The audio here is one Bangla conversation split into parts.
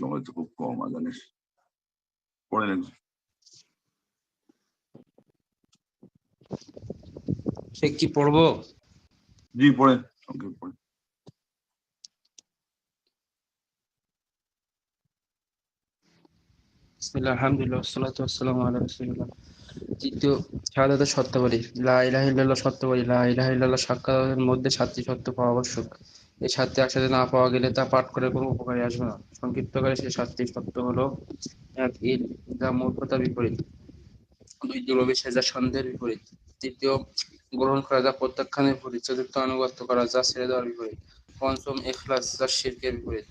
সময় তো খুব কম। সে কি পড়ব? জি পড়েন। সংক্ষেপ পড়েন। বিসমিল্লাহ আলহামদুলিল্লাহ সালাতু আসসালামু আলা রাসূলিল্লাহ। তৃতীয় শাহাদাতে সত্য বলি। লা ইলাহা ইল্লাল্লাহ সত্য বলি। লা ইলাহা ইল্লাল্লাহ সাক্ষাতের মধ্যে সাতটি সত্য পাওয়া আবশ্যক। এই সাতটি একসাথে না পাওয়া গেলে তা পাঠ করে কোনো উপকারে আসবে না। সংক্ষিপ্ত করে সেই সাতটি সত্য হলো, এক, ইল, যা মূর্খতা বিপরীত। দুই দুরবিশ্বাস যা সন্দেহের বিপরীত। তৃতীয়, গ্রহণ করা যা প্রত্যাখ্যানের বিপরীত। চতুর্থ, আনুগত্য করা যা ছেড়ে দেওয়ার বিপরীত। পঞ্চম, এখলাস যা শিরকের বিপরীত।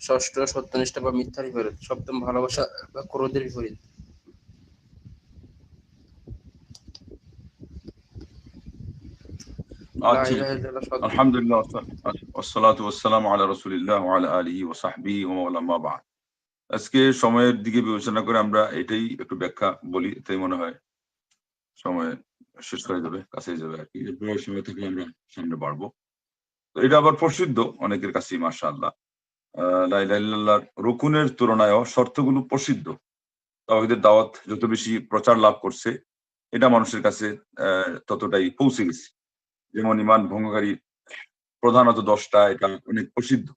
ষষ্ঠ, সত্যনিষ্ঠা বা মিথ্যার বিপরীত। সপ্তম, ভালোবাসা বা ক্রোধের বিপরীত। আজকে সময়ের দিকে বিবেচনা করে আমরা এটাই একটু ব্যাখ্যা বলি তাই মনে হয় সময় শেষ হয়ে যাবে কাছে যাবে আর কি। সময় থেকে আমরা সামনে বাড়বো। তো এটা আবার প্রসিদ্ধ অনেকের কাছে মার্শাল লাইলাল্লাহর রকুনের তুলনায় শর্তগুলো প্রসিদ্ধ। তাওহীদের দাওয়াত যত বেশি প্রচার লাভ করছে এটা মানুষের কাছে ততটাই পৌঁছে গেছে। যেমন ইমান ভঙ্গকারী প্রধানত দশটা, এটা অনেক প্রসিদ্ধ।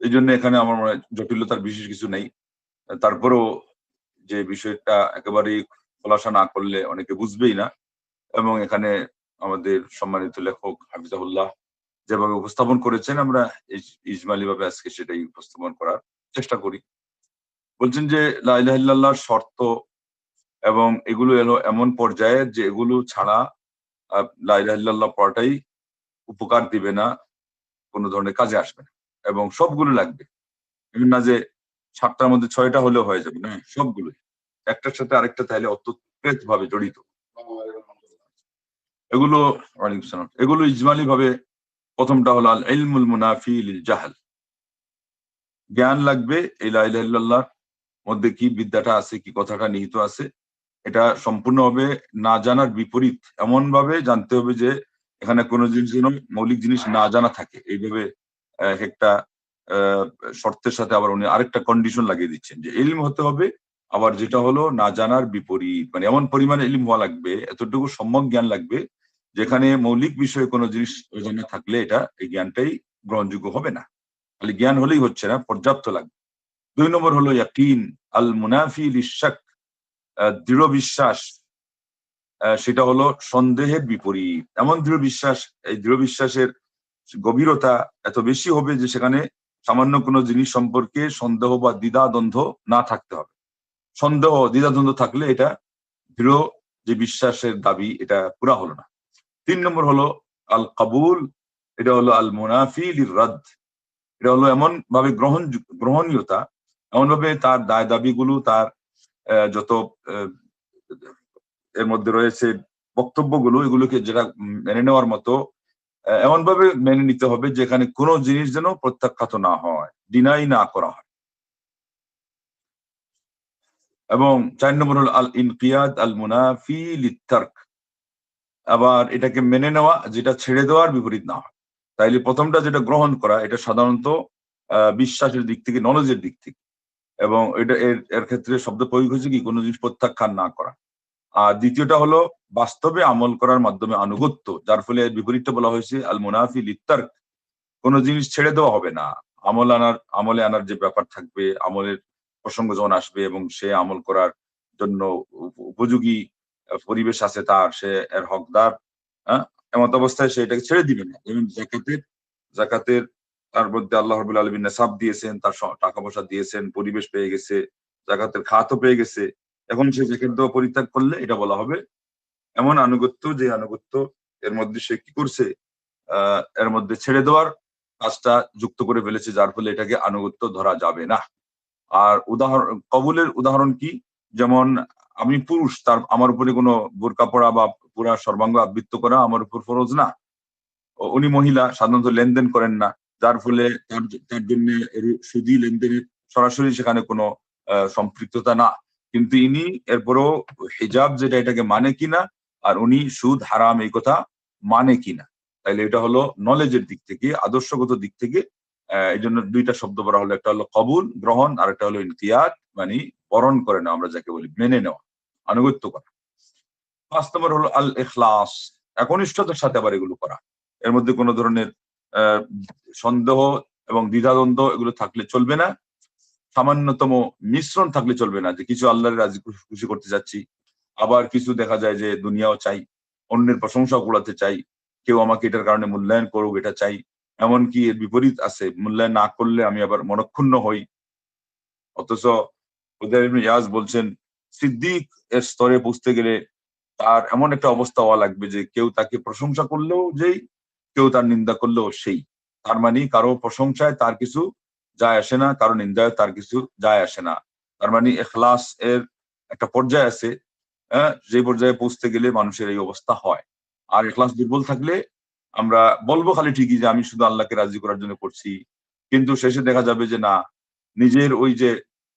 এই জন্য এখানে আমার মনে হয় জটিলতার বিশেষ কিছু নেই। তারপরেও যে বিষয়টা একেবারেই খোলাসা না করলে অনেকে বুঝবেই না। এবং এখানে আমাদের সম্মানিত লেখক হাফিজাহুল্লাহ যেভাবে উপস্থাপন করেছেন, আমরা ইজমালি ভাবে আজকে সেটাই উপস্থাপন করার চেষ্টা করি। বলছেন যে লাইলাহিল্লাহর শর্ত এবং এগুলো এলো এমন পর্যায়ে যে এগুলো ছাড়া লাইলাহিল্লাহ পড়াটাই উপকার দিবে না, কোনো ধরনের কাজে আসবে না। এবং সবগুলো লাগবে। এমন না যে সাতটার মধ্যে ছয়টা হলেও হয়ে যাবে, না, সবগুলোই। একটার সাথে আরেকটা তাহলে অতপ্রেত ভাবে জড়িত। এগুলো এগুলো ইজমালি ভাবে প্রথমটা হলো আল ইলমুল মুনাফি লিল জাহাল। জ্ঞান লাগবে এই লাইলাহিল্লাহর মধ্যে কি বিদ্যাটা আছে, কি কথাটা নিহিত আছে। এটা সম্পূর্ণভাবে না জানার বিপরীত। এমন ভাবে জানতে হবে যে, এখানে কোনো জিনিস যেন মৌলিক জিনিস না জানা থাকে। এইভাবে এক একটা শর্তের সাথে আবার উনি আরেকটা কন্ডিশন লাগিয়ে দিচ্ছেন যে, এলিম হতে হবে, আবার যেটা হলো না জানার বিপরীত। মানে এমন পরিমাণে এলিম হওয়া লাগবে, এতটুকু সম্যক জ্ঞান লাগবে, যেখানে মৌলিক বিষয়ে কোনো জিনিস অজানা থাকলে এটা, এই জ্ঞানটাই গ্রহণযোগ্য হবে না। খালি জ্ঞান হলেই হচ্ছে না, পর্যাপ্ত লাগবে। দুই নম্বর হলো ইয়াকিন আল মুনাফি লিশাক দৃঢ় বিশ্বাস সেটা হলো সন্দেহের বিপরীত। এমন দৃঢ় বিশ্বাস, এই দৃঢ় বিশ্বাসের গভীরতা এত বেশি হবে যে সেখানে সামান্য কোনো জিনিস সম্পর্কে সন্দেহ বা দ্বিধা দ্বন্দ্ব না থাকতে হবে। সন্দেহ দ্বিধা দ্বন্দ্ব থাকলে এটা দৃঢ় যে বিশ্বাসের দাবি, এটা পুরা হলো না। তিন নম্বর হলো আল কাবুল, এটা হলো আল মুনাফি রাদ। এটা হলো এমন ভাবে গ্রহণ, গ্রহণীয়তা এমন ভাবে তার দায় দাবিগুলো, তার যত এর মধ্যে রয়েছে বক্তব্যগুলো এগুলোকে যেটা মেনে নেওয়ার মতো আহ, এমন ভাবে মেনে নিতে হবে যেখানে কোনো জিনিস যেন প্রত্যাখ্যাত না হয় ডিনাই না করা হয়। এবং চার নম্বর হল আল ইনকিয়াদ আল মুনাফি আবার এটাকে মেনে নেওয়া যেটা ছেড়ে দেওয়ার বিপরীত না হয়। তাইলে প্রথমটা যেটা গ্রহণ করা এটা সাধারণত বিশ্বাসের দিক থেকে নলেজের দিক থেকে। এবং এটা এর এর ক্ষেত্রে শব্দ প্রয়োগ হয়েছে কি? কোনো জিনিস প্রত্যাখ্যান না করা। আর দ্বিতীয়টা হলো বাস্তবে আমল করার মাধ্যমে আনুগত্য, যার ফলে এর বিপরীতটা বলা হয়েছে, আল মুনাফি লিত্তার্ক কোনো জিনিস ছেড়ে দেওয়া হবে না। আমল আনার, আমলে আনার যে ব্যাপার থাকবে, আমলের প্রসঙ্গ যখন আসবে এবং সে আমল করার জন্য উপ- উপযোগী পরিবেশ আছে তার, সে এর হকদার হ্যাঁ? এমত অবস্থায় সে এটাকে ছেড়ে দিবে না। যেমন জাকাতের জাকাতের তার মধ্যে আল্লাহ রবুল আলমিন নেশাব দিয়েছেন, তার টাকা পয়সা দিয়েছেন, পরিবেশ পেয়ে গেছে, জাকাতের খাতও পেয়ে গেছে। এখন সে জাকাত দেওয়া পরিত্যাগ করলে এটা বলা হবে এমন আনুগত্য, যে আনুগত্য এর মধ্যে সে কি করছে? এর মধ্যে ছেড়ে দেওয়ার কাজটা যুক্ত করে ফেলেছে, যার ফলে এটাকে আনুগত্য ধরা যাবে না। আর উদাহরণ, কবুলের উদাহরণ কি? যেমন, আমি পুরুষ, তার, আমার উপরে কোনো বোরকা পড়া বা পুরা সর্বাঙ্গ আবৃত্ত করা আমার উপর ফরজ না। উনি মহিলা, সাধারণত লেনদেন করেন না। যার ফলে তার জন্য সুদি লেনদেনের সরাসরি সেখানে কোনো সম্পৃক্ততা না। কিন্তু ইনি এরপরও হিজাব যেটা এটাকে মানে কিনা আর উনি সুদ, হারাম এই কথা মানে কিনা। তাইলে এটা হলো নলেজের দিক থেকে, আদর্শগত দিক থেকে এই জন্য দুইটা শব্দ বলা হলো। একটা হলো কবুল, গ্রহণ, আর একটা হলো ইনকিয়াত মানে বরণ করে নেওয়া, আমরা যাকে বলি মেনে নেওয়া, আনুগত্য করা। পাঁচ নম্বর হলো আল ইখলাস একনিষ্ঠতার সাথে আবার এগুলো করা। এর মধ্যে কোনো ধরনের সন্দেহ এবং দ্বিধাদ্বন্দ্ব এগুলো থাকলে চলবে না। সামান্যতম মিশ্রণ থাকলে চলবে না যে কিছু আল্লাহর রাজি খুশি- করতে চাচ্ছি আবার কিছু দেখা যায় যে দুনিয়াও চাই, অন্যের প্রশংসা কুড়াতে চাই। কেউ আমাকে এটার কারণে মূল্যায়ন করুক, এটা চাই। এমনকি এর বিপরীত আছে, মূল্যায়ন না করলে আমি আবার মনক্ষুণ্ণ হই। অথচ ইয়াজ বলছেন, সিদ্দিক এর স্তরে পৌঁছতে গেলে তার এমন একটা অবস্থা হওয়া লাগবে যে কেউ তাকে প্রশংসা করলেও যেই কেউ তার নিন্দা করলেও সেই। তার মানে কারও প্রশংসায় তার কিছু যায় আসে না, কারও নিন্দায় তার কিছু যায় আসে না। তার মানে এখলাস এর একটা পর্যায় আছে হ্যাঁ যে পর্যায়ে পৌঁছতে গেলে মানুষের এই অবস্থা হয়। আর এখলাস দুর্বল থাকলে আমরা বলব খালি ঠিকই যে আমি শুধু আল্লাহকে রাজি করার জন্য করছি। কিন্তু শেষে দেখা যাবে যে না, নিজের ওই যে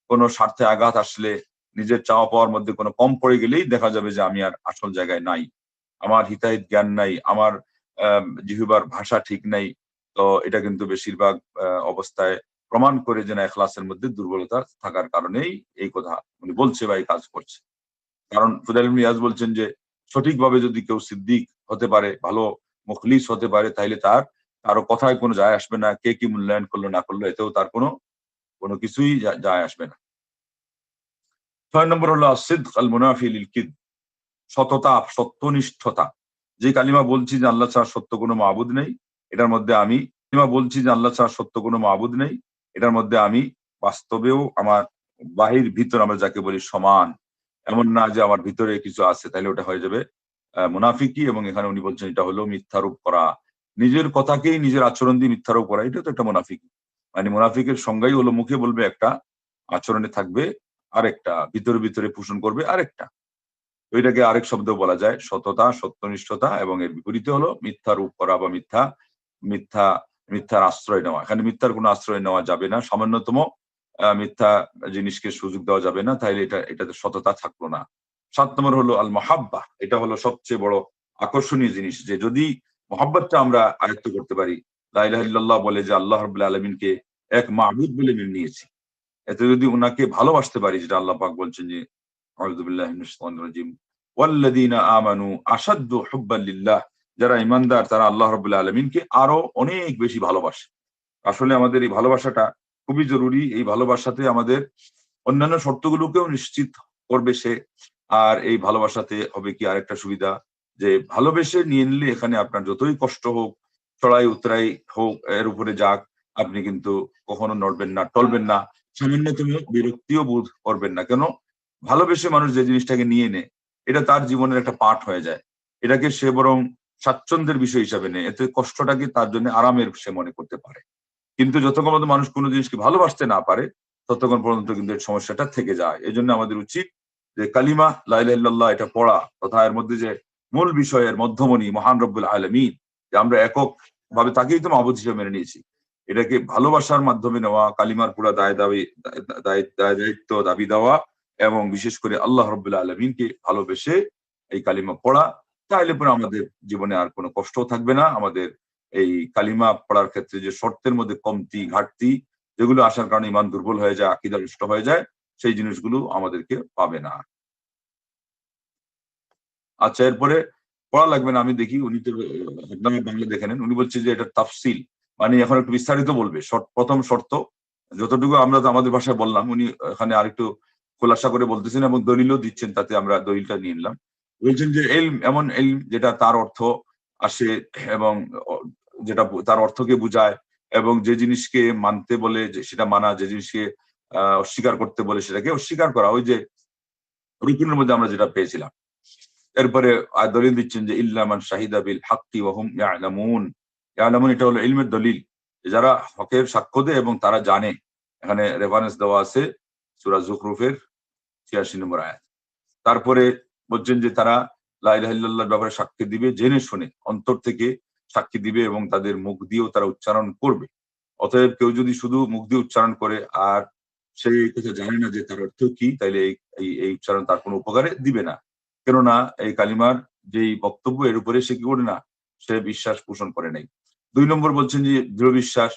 কোনো স্বার্থে আঘাত আসলে, নিজের চাওয়া পাওয়ার মধ্যে কোনো কম পড়ে গেলেই দেখা যাবে যে আমি আর আসল জায়গায় নাই। আমার হিতাহিত জ্ঞান নাই, আমার জিহুবার ভাষা ঠিক নাই। তো এটা কিন্তু বেশিরভাগ অবস্থায় প্রমাণ করে যে না এখলাসের মধ্যে দুর্বলতা থাকার কারণেই এই কথা উনি বলছে বা এই কাজ করছে। কারণ ফুদাইল ইয়াজ বলছেন যে, সঠিকভাবে যদি কেউ সিদ্দিক হতে পারে, ভালো মুখলিস হতে পারে তাহলে তার, কারও কথায় কোনো যায় আসবে না, কে কি মূল্যায়ন করল, না করল, এতেও তার কোনো কোনো কিছুই যায় আসবে না। ছয় নম্বর হলো সিদ্দ আল মুনাফি লিল কিদ সততা, সত্যনিষ্ঠতা। যে কালিমা বলছি যে আল্লাহ ছাড়া সত্য কোনো মাবুদ নেই, এটার মধ্যে আমি কালিমা বলছি যে আল্লাহ ছাড়া সত্য কোনো মাহবুদ নেই, এটার মধ্যে আমি বাস্তবেও আমার বাহির, ভিতর আমরা যাকে বলি সমান। এমন না যে আমার ভিতরে কিছু আছে তাহলে ওটা হয়ে যাবে মুনাফিকি এবং এখানে উনি বলছেন এটা হলো মিথ্যারোপ করা। নিজের কথাকেই নিজের আচরণ দিয়ে মিথ্যারোপ করা, এটা তো একটা মুনাফিকি। মানে মুনাফিকের সংজ্ঞাই হলো মুখে বলবে একটা, আচরণে থাকবে আরেকটা, ভিতরে ভিতরে পোষণ করবে আরেকটা। তো এটাকে আরেক শব্দ বলা যায় সততা, সত্যনিষ্ঠতা এবং এর বিপরীতে হলো মিথ্যা রূপ করা বা মিথ্যা মিথ্যা, মিথ্যার আশ্রয় নেওয়া। এখানে মিথ্যার কোনো আশ্রয় নেওয়া যাবে না। সামান্যতম মিথ্যা জিনিসকে সুযোগ দেওয়া যাবে না। তাইলে এটা, এটাতে সততা থাকল না। সাত নম্বর হলো আল মহাব্বা এটা হলো সবচেয়ে বড় আকর্ষণীয় জিনিস যে যদি মহাব্বতটা আমরা আয়ত্ত করতে পারি লাইলাহ বলে যে আল্লাহ রবুল্লা আলমিনকে এক মাহবুদ বলে মেনে নিয়েছি। এতে যদি ওনাকে ভালোবাসতে পারি, যেটা আল্লাহ পাক বলছেন যে যারা ইমানদার তারা আল্লাহ রাব্বুল আলামিনকে আরও অনেক বেশি ভালোবাসে। আসলে আমাদের এই ভালোবাসাটা খুবই জরুরি। এই ভালোবাসাতে আমাদের অন্যান্য শর্তগুলোকেও নিশ্চিত করবে সে। আর এই ভালোবাসাতে হবে কি আরেকটা সুবিধা, যে ভালোবেসে নিয়ে নিলে এখানে আপনার যতই কষ্ট হোক, চড়াই উতরাই হোক, এর উপরে যাক, আপনি কিন্তু কখনো নড়বেন না, টলবেন না। সামান্যতম বিরক্তিও বোধ করবেন না। কেন? ভালোবেসে মানুষ যে জিনিসটাকে নিয়ে নেয় এটা তার জীবনের একটা পাঠ হয়ে যায়। এটাকে সে বরং স্বাচ্ছন্দ্যের বিষয় হিসাবে নেয়। এতে কষ্টটাকে তার জন্য আরামের সে মনে করতে পারে। কিন্তু যতক্ষণ পর্যন্ত মানুষ কোনো জিনিসকে ভালোবাসতে না পারে, ততক্ষণ পর্যন্ত কিন্তু এই সমস্যাটা থেকে যায়। এই জন্য আমাদের উচিত যে কালিমা লাইল্লাহ এটা পড়া, তথা এর মধ্যে যে মূল বিষয়ের মধ্যমণি, মহান রব্বুল আলমিন, যে আমরা একক ভাবে তাকেই তো মাহবুদ হিসেবে মেনে নিয়েছি। এটাকে ভালোবাসার মাধ্যমে নেওয়া, কালিমার পুরা দায় দাবি দায় দায়িত্ব, দাবি দেওয়া এবং বিশেষ করে আল্লাহ রব্বুল্লাহ আলমিনকে ভালোবেসে এই কালিমা পড়া তাহলে পরে আমাদের জীবনে আর কোনো কষ্ট থাকবে না। আমাদের এই কালিমা পড়ার ক্ষেত্রে যে শর্তের মধ্যে কমতি, ঘাটতি, যেগুলো আসার কারণে ইমান দুর্বল হয়ে যায়, আকিদা নষ্ট হয়ে যায়, সেই জিনিসগুলো আমাদেরকে পাবে না। আচ্ছা এরপরে পড়া লাগবে না, আমি দেখি উনি তো বাংলা দেখে নেন। উনি বলছে যে এটা তাফসিল মানে এখন একটু বিস্তারিত বলবে। প্রথম শর্ত, যতটুকু আমরা আমাদের ভাষায় বললাম, উনি এখানে আরেকটু খোলাসা করে বলতেছেন এবং দলিলও দিচ্ছেন তাতে আমরা দলিলটা নিয়ে নিলাম। বলছেন যে এলম এমন এলম যেটা তার অর্থ আসে এবং যেটা তার অর্থকে বুঝায় এবং যে জিনিসকে মানতে বলে যে সেটা মানা যে জিনিসকে অস্বীকার করতে বলে সেটাকে অস্বীকার করা। ওই যে রুকুনের মধ্যে আমরা যেটা পেয়েছিলাম। এরপরে দলিল দিচ্ছেন যে ইল্লামান শাহিদা বিল হাক্কি ওয়াহুম ইয়ালামুন। ইয়ালামুন এটা হলো ইলমের দলিল। যারা হকের সাক্ষ্য দেয় এবং তারা জানে। এখানে রেফারেন্স দেওয়া আছে সুরা জুকরুফের ছিয়াশি নম্বর আয়াত। তারপরে বলছেন যে তারা লাইলাহিল্লাহর ব্যাপারে সাক্ষী দিবে, জেনে শুনে, অন্তর থেকে সাক্ষী দিবে এবং তাদের মুখ দিয়েও তারা উচ্চারণ করবে। অতএব কেউ যদি শুধু মুখ দিয়ে উচ্চারণ করে আর সে এই কথা জানে না যে তার অর্থ কি, তাইলে এই, এই- উচ্চারণ তার কোনো উপকারে দিবে না। কেননা এই কালিমার যেই বক্তব্য, এর উপরে সে কি করে না, সে বিশ্বাস পোষণ করে নাই। দুই নম্বর বলছেন যে দৃঢ় বিশ্বাস,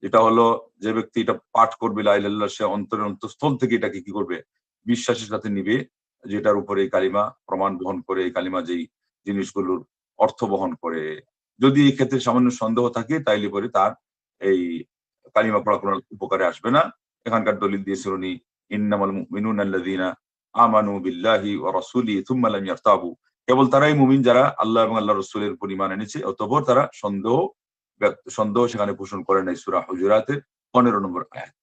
এটা হলো যে ব্যক্তি এটা পাঠ করবে লাইলাল্লাহ সে অন্তরের অন্তঃস্থল থেকে এটাকে কি করবে বিশ্বাসের সাথে নিবে, যেটার উপরে এই কালিমা প্রমাণ বহন করে, এই কালিমা যেই জিনিসগুলোর অর্থ বহন করে। যদি এই ক্ষেত্রে সামান্য সন্দেহ থাকে, তাইলে পরে তার এই কালিমা পড়া কোনো উপকারে আসবে না। এখানকার দলিল দিয়েছিল উনি, ইন্নামাল মুমিনুন আল্লাযীনা আমানু বিল্লাহি ওয়া রাসূলিহি থুম্মা লাম ইয়ারতাবু। কেবল তারাই মুমিন যারা আল্লাহ এবং আল্লাহ রসুলের উপর ঈমান এনেছে, অতঃপর তারা সন্দেহ সন্দেহ সেখানে পোষণ করে নাই সূরা হুজুরাতের পনেরো নম্বর আয়াত।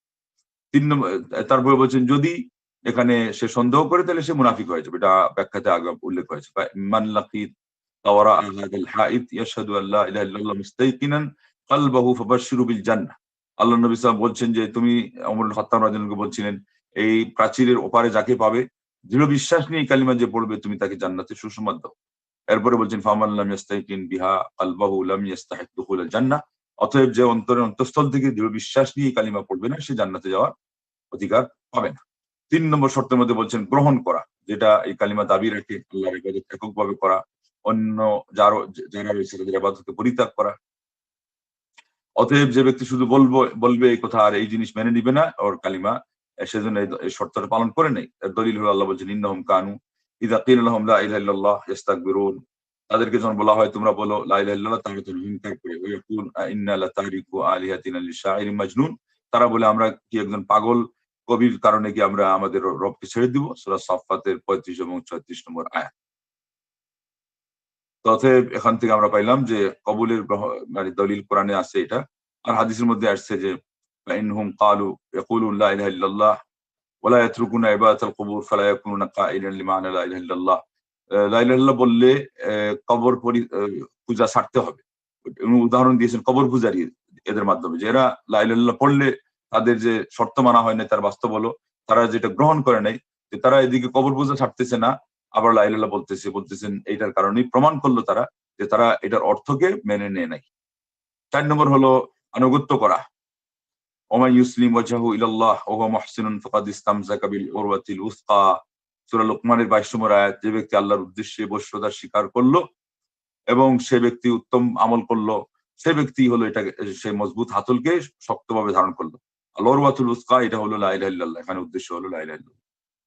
তিন নম্বর, তারপরে বলছেন, যদি এখানে সে সন্দেহ করে, তাহলে সে মুনাফিক হয়ে এটা ব্যাখ্যাতে আগে উল্লেখ হয়েছে। মান লাকিত তাওয়ারা আহাদাল হাইত ইয়াশহাদু আল্লা ইলাহা ইল্লাল্লাহ মুস্তাইকিনান কলবাহু ফাবাশশিরু বিল জান্নাহ আল্লাহ নবী সাল্লাল্লাহু বলছেন যে, তুমি ওমর খাত্তাব রাদিয়াল্লাহু বলছিলেন, এই প্রাচীরের ওপারে যাকে পাবে, দৃঢ় বিশ্বাস নিয়ে কালিমা যে পড়বে, তুমি তাকে জান্নাতে সুসংবাদ দাও। এরপরে বলছেন, ফামান লাম ইয়াস্তাইকিন বিহা কলবাহু লাম ইয়াস্তাহিক দুখুলাল জান্নাহ অতএব যে অন্তরের অন্তঃস্থল থেকে দৃঢ় বিশ্বাস নিয়ে কালিমা পড়বে না, সে জান্নাতে যাওয়ার অধিকার পাবে না। তিন নম্বর শর্তের মধ্যে বলছেন গ্রহণ করা, যেটা এই কালিমা দাবি রাখে আল্লাহর ইবাদত এককভাবে করা, অন্য যারা যারা রয়েছে তাদের ইবাদতকে পরিত্যাগ করা। অতএব যে ব্যক্তি শুধু বলব, বলবে এই কথা আর এই জিনিস মেনে নিবে না, ওর কালিমা, সেজন্য এই- শর্তটা পালন করে নেই। দলিল হলো আল্লাহ বলছেন, ইন্নাহুম কানু ইদা কিল লা ইলাহা ইল্লাল্লাহ ইস্তাকবিরুন তাদেরকে যখন বলা হয়, তোমরা বলো লা ইল্লাল্লাহ হিংকার করে। ইন্না লিশাইরিন মাজনুন? তারা বলে, আমরা কি একজন পাগল কবির কারণে কি আমরা আমাদের রবকে ছেড়ে দিব। সূরা সাফফাতের 35 এবং 36 নম্বর আয়াত। অতএব এখান থেকে আমরা পাইলাম যে কবুলের মানে দলিল কোরআনে আছে এটা। আর হাদিসের মধ্যে আসছে যে ইনহুম কালু ইয়াকুলু লা ইলাহা ইল্লাল্লাহ ওয়ালা ইয়াতরুকুনা ইবাদাতাল কুবুর ফালা ইয়াকুনুনা কাইলান লিমানা লা ইলাহা ইল্লাল্লাহ। লা ইলাহা বললে কবর পরি- পূজা ছাড়তে হবে। উদাহরণ দিয়েছেন কবর পূজারি এদের মাধ্যমে যে এরা লা পড়লে তাদের যে শর্ত মানা হয় না তার বাস্তব হলো, তারা যেটা গ্রহণ করে নাই, যে তারা এদিকে কবর পূজা ছাড়তেছে না, আবার লা ইলাহা ইল্লাল্লাহ বলতেছে, বলতেছেন এইটার কারণেই প্রমাণ করল তারা যে তারা এটার অর্থকে মেনে নেয় নাই। চার নম্বর হলো আনুগত্য করা। ওমা ইউসলিম ওয়াজহাহু ইলাল্লাহ ওয়া মুহসিনুন ফাকাদ ইসতামসাকা বিল উরওয়াতিল উসকা। সূরা লুকমানের 22 নম্বর আয়াত, যে ব্যক্তি আল্লাহর উদ্দেশ্যে বশ্যতা স্বীকার করল এবং সে ব্যক্তি উত্তম আমল করল, সে ব্যক্তি হলো এটা সে মজবুত হাতলকে শক্তভাবে ধারণ করল। আল উরওয়াতুল উসকা এটা হলো লা ইলাহা ইল্লাল্লাহ এখানে উদ্দেশ্য হলো লা ইলাহা ইল্লাল্লাহ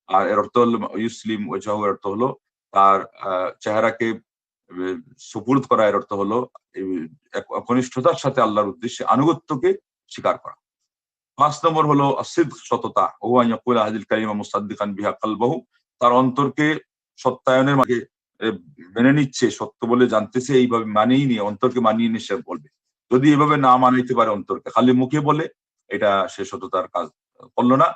আর এর অর্থ হলো ইউসলিম ওয়াজহাহু এর অর্থ হলো তার চেহারাকে সুপুর্দ করা এর অর্থ হলো একনিষ্ঠতার সাথে আল্লাহর উদ্দেশ্যে আনুগত্যকে স্বীকার করা। পাঁচ নম্বর হলো আসিদ সততা। ও ইয়াকুল আহাদিল কালিমা মুসাদ্দিকান বিহা কালবাহু। তার অন্তরকে সত্যায়নের মাঝে মেনে নিচ্ছে, সত্য বলে জানতেছে, এইভাবে মানেই নিয়ে, অন্তরকে মানিয়ে নিয়ে সে বলবে। যদি এভাবে না মানাইতে পারে অন্তরকে, খালি মুখে বলে এটা সে সততার কাজ করল না।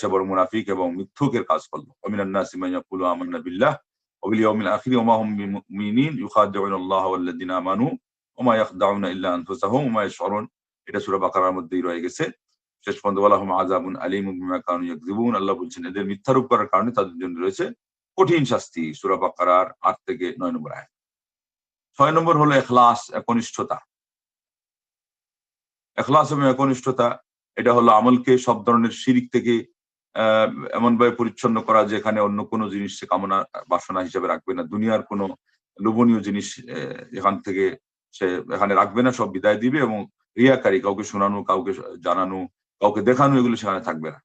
সে বড় মুনাফিক এবং মিথ্যুকের কাজ করল। অমিনান নাসি মান ইয়াকুলু বিল্লাহ, ওয়া বিল ইয়াউমিল আখির, ওয়া মা হুম বিমুমিনিন ইউখাদিউনা আল্লাহ ওয়াল্লাযিনা আমানু মা এটা বাকারার মধ্যেই রয়ে গেছে। শেষ আল্লাহ এদের করার কারণে তাদের জন্য রয়েছে কঠিন শাস্তি। সূরা বাকারার থেকে নয় নম্বর আয়াত। ছয় নম্বর হলো এখলাস, একনিষ্ঠতা। এখলাস এবং একনিষ্ঠতা এটা হলো আমলকে সব ধরনের শিরিক থেকে, আহ এমন ভাবে পরিচ্ছন্ন করা যেখানে অন্য কোনো জিনিস সে কামনা, বাসনা হিসেবে রাখবে না। দুনিয়ার কোনো লোভনীয় জিনিস এখান থেকে সে এখানে রাখবে না, সব বিদায় দিবে এবং রিয়াকারী, কাউকে শোনানো, কাউকে জানানো, কাউকে দেখানো, এগুলো সেখানে থাকবে না।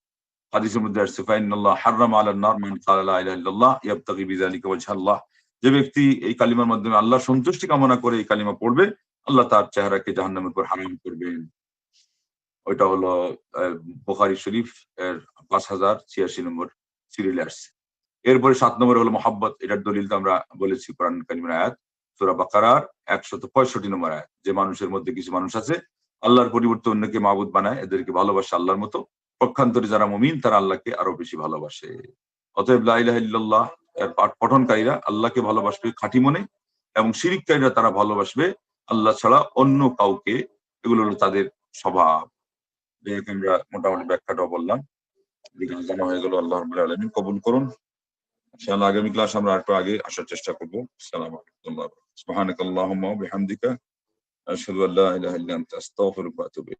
হাদিসের মধ্যে আসছে ফাইনাল্লাহ হাররাম আলান নার মান ক্বালা লা ইলাহা ইল্লাল্লাহ ইয়াবতাগি বিযালিকা ওয়াজহাল্লাহ যে ব্যক্তি এই কালিমার মাধ্যমে আল্লাহ সন্তুষ্টি কামনা করে এই কালিমা পড়বে, আল্লাহ তার চেহারাকে জাহান্নামের উপর হারাম করবেন। ওইটা হলো বুখারী শরীফ এর পাঁচ হাজার ছিয়াশি নম্বর সিরিয়ালে আসছে। এরপরে সাত নম্বর হলো মোহাব্বত, এটার দলিল তো আমরা বলেছি কোরআন কালিমার আয়াত, সুরা বাকারার একশত পঁয়ষট্টি নম্বর আয়াত। যে মানুষের মধ্যে কিছু মানুষ আছে, আল্লাহর পরিবর্তে অন্যকে মাবুদ বানায়, এদেরকে ভালোবাসে আল্লাহর মতো, পক্ষান্তরে যারা মুমিন, তারা আল্লাহকে আরও বেশি ভালোবাসে। অতএব লা ইলাহা এর পাঠ পঠনকারীরা আল্লাহকে ভালোবাসবে খাঁটি মনে, এবং শিরিককারীরা তারা ভালোবাসবে আল্লাহ ছাড়া অন্য কাউকে। এগুলো হলো তাদের স্বভাব। যাই হোক, আমরা মোটামুটি ব্যাখ্যাটাও বললাম। বিকাশ জানা হয়ে গেল আল্লাহ আলামিন কবুল করুন। ইনশাআল্লাহ আগামী ক্লাস আমরা আরেকটু আগে আসার চেষ্টা করব। সালাম আলাইকুম সুবহানাকাল্লাহুম্মা ওয়া বিহামদিকা। আশহাদু আল্লা ইলাহা ইল্লা আনতা আস্তাগফিরুকা ওয়া আতুবু